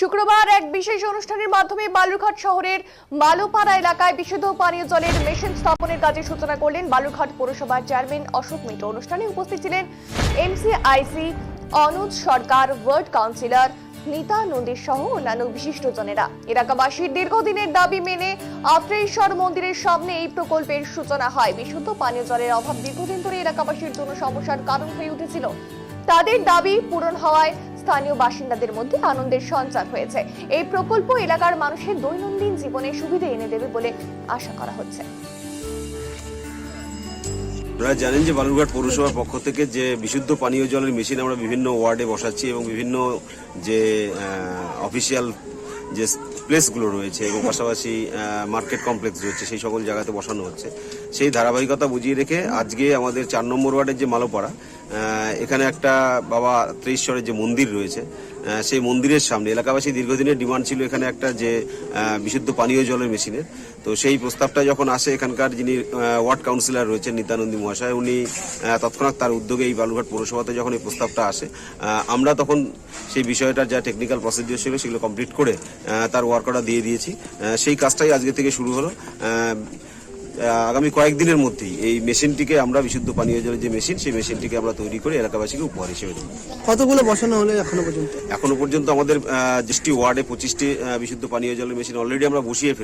শুক্রবার এক বিশেষ অনুষ্ঠানের মাধ্যমে বালুরঘাট শহরের মালোপাড়া এলাকায় বিশুদ্ধ পানীয় জলের মেশিন স্থাপনের কাজে সূচনা করলেন বালুরঘাট পৌরসভার চেয়ারম্যান অশোক মিত্র। অনুষ্ঠানে উপস্থিত ছিলেন MCIC Anuj Sarkar, ward councillor Nita নন্দীর সহ অন্যান্য বিশিষ্টজনেরা। এলাকাবাসীর দীর্ঘদিনের দাবি মেনে আত্রেশ্বর মন্দিরের সামনে এই প্রকল্পের সূচনা হয়। বিশুদ্ধ পানীয় জলের অভাব দীর্ঘদিন ধরে এলাকাবাসীর জন্য সমস্যার কারণ হয়ে উঠেছিল। তাদের দাবি পূরণ হওয়ায় স্থানীয় বাসিন্দাদের মধ্যে আনন্দের সঞ্চার হয়েছে। এই প্রকল্প এলাকার মানুষের দৈনন্দিন জীবনে সুবিধা এনে দেবে বলে আশা করা হচ্ছে। আপনারা জানেন যে বালুরঘাট পৌরসভার পক্ষ থেকে যে বিশুদ্ধ পানীয় জলের মেশিন আমরা বিভিন্ন ওয়ার্ডে বসাচ্ছি এবং বিভিন্ন যে অফিসিয়াল যে প্লেসগুলো রয়েছে এবং পাশাপাশি মার্কেট কমপ্লেক্স রয়েছে, সেই সকল জায়গাতে বসানো হচ্ছে। সেই ধারাবাহিকতা বুঝিয়ে রেখে আজকে আমাদের চার নম্বর ওয়ার্ডের যে মালোপাড়া এখানে একটা বাবা ত্রিশ্বরের যে মন্দির রয়েছে সেই মন্দিরের সামনে। এলাকাবাসী দীর্ঘদিনের ডিমান্ড ছিল এখানে একটা যে বিশুদ্ধ পানীয় জলের মেশিনের। তো সেই প্রস্তাবটা যখন আসে এখানকার যিনি ওয়ার্ড কাউন্সিলর রয়েছেন নিত্যানন্দী মহাশয়, উনি তৎক্ষণাৎ তার উদ্যোগে এই বালুঘাট পৌরসভাতে যখন এই প্রস্তাবটা আসে আমরা তখন সেই বিষয়টার যা টেকনিক্যাল প্রসিডিওর ছিল সেগুলো কমপ্লিট করে তার ওয়ার্ক অর্ডার দিয়ে দিয়েছি। সেই কাজটাই আজকে থেকে শুরু হলো। আগামী কয়েকদিনের মধ্যেই এই মেশিনটিকে আমরা বিশুদ্ধ পানীয় জলের যে মেশিন সেই মেশিনটিকে আমরা তৈরি করে এলাকাবাসীকে উপহার হিসেবে দেবো। কতগুলো বসানো হলে এখনও পর্যন্ত? এখনও পর্যন্ত আমাদের যেটি ওয়ার্ডে পঁচিশটি বিশুদ্ধ পানীয় জলের মেশিন অলরেডি আমরা বসিয়ে ফেলেছি